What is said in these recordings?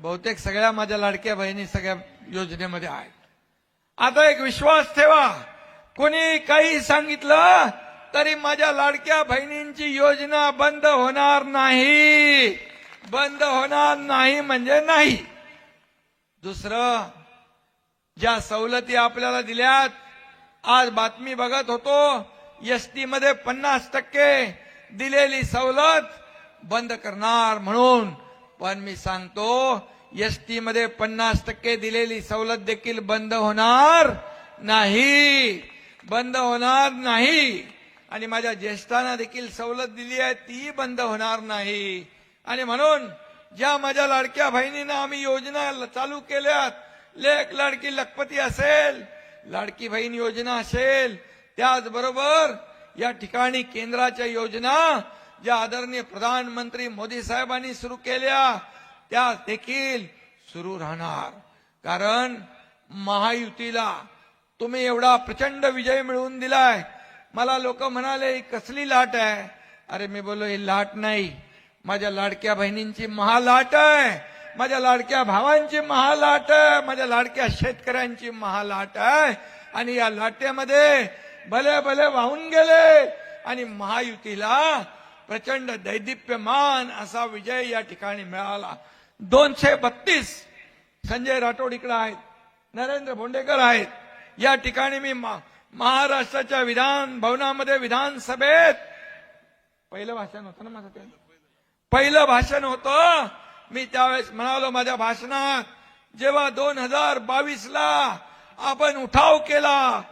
बहुतेक सगळ्या माझ्या लाडक्या बहिणी सगळ्या योजनेमध्ये आहेत. आता एक विश्वास ठेवा. कोणी काही सांगितलं तरी माझ्या लाडक्या बहिणींची योजना बंद होणार नाही. बंद होणार नाही म्हणजे नाही. दुसरं ज्या सवलती आपल्याला दिल्यात आज बातमी बघत होतो एसटी मध्ये पन्नास टक्के दिलेली सवलत बंद करणार म्हणून. पण मी सांगतो एसटी मध्ये पन्नास टक्के दिलेली सवलत देखील बंद होणार नाही. बंद होणार नाही. आणि माझ्या ज्येष्ठांना देखील सवलत दिली आहे ती बंद होणार नाही. आणि म्हणून ज्या माझ्या लाडक्या बहिणींना आम्ही योजना ल- चालू केल्यात लेख लाडकी लखपती असेल लाडकी बहीण योजना असेल त्याचबरोबर या ठिकाणी केंद्राच्या योजना ज्या आदरणीय प्रधानमंत्री मोदी साहेबांनी सुरू केल्या त्या देखील सुरू राहणार. कारण महायुतीला तुम्ही एवढा प्रचंड विजय मिळवून दिलाय. मला लोक म्हणाले ही कसली लाट आहे? अरे मी बोललो ही लाट नाही. माझ्या लाडक्या बहिणींची महालाट आहे. माझ्या लाडक्या भावांची महालाट आहे. माझ्या लाडक्या शेतकऱ्यांची महालाट आहे. आणि या लाटेमध्ये भले भले वाहून गेले आणि महायुतीला प्रचंड दैदिप्यमान असा विजय या ठिकाणी मिळाला. दोनशे बत्तीस संजय राठोड इकडे आहेत नरेंद्र भोंडेकर आहेत. या ठिकाणी मी मा- महाराष्ट्राच्या विधान भवनामध्ये विधानसभेत पहिलं भाषण होतं ना माझं ते? पहिलं भाषण होतं. मी त्यावेळेस म्हणालो माझ्या भाषणात जेव्हा दोन हजार बावीस ला आपण उठाव केला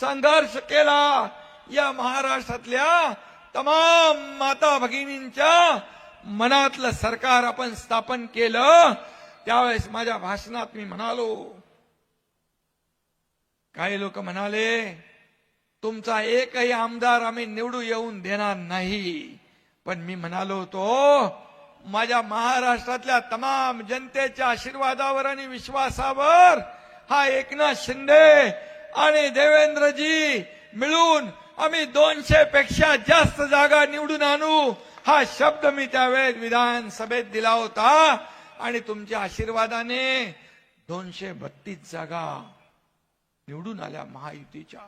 संघर्ष केला या महाराष्ट्रातल्या तमाम माता भगिनींच्या मनातलं सरकार आपण स्थापन केलं त्यावेळेस माझ्या भाषणात मी म्हणालो काही लोक म्हणाले तुमचा एकही आमदार आम्ही निवडू येऊन देणार नाही. पण मी म्हणालो होतो माझ्या महाराष्ट्रातल्या तमाम जनतेच्या आशीर्वादावर आणि विश्वासावर हा एकनाथ शिंदे आणि देवेंद्रजी मिळून आम्ही दोनशे पेक्षा जास्त जागा निवडून आणू. हा शब्द मी त्यावेळेस विधानसभेत दिला होता. आणि तुमच्या आशीर्वादाने दोनशे बत्तीस जागा निवडून आल्या महायुतीच्या.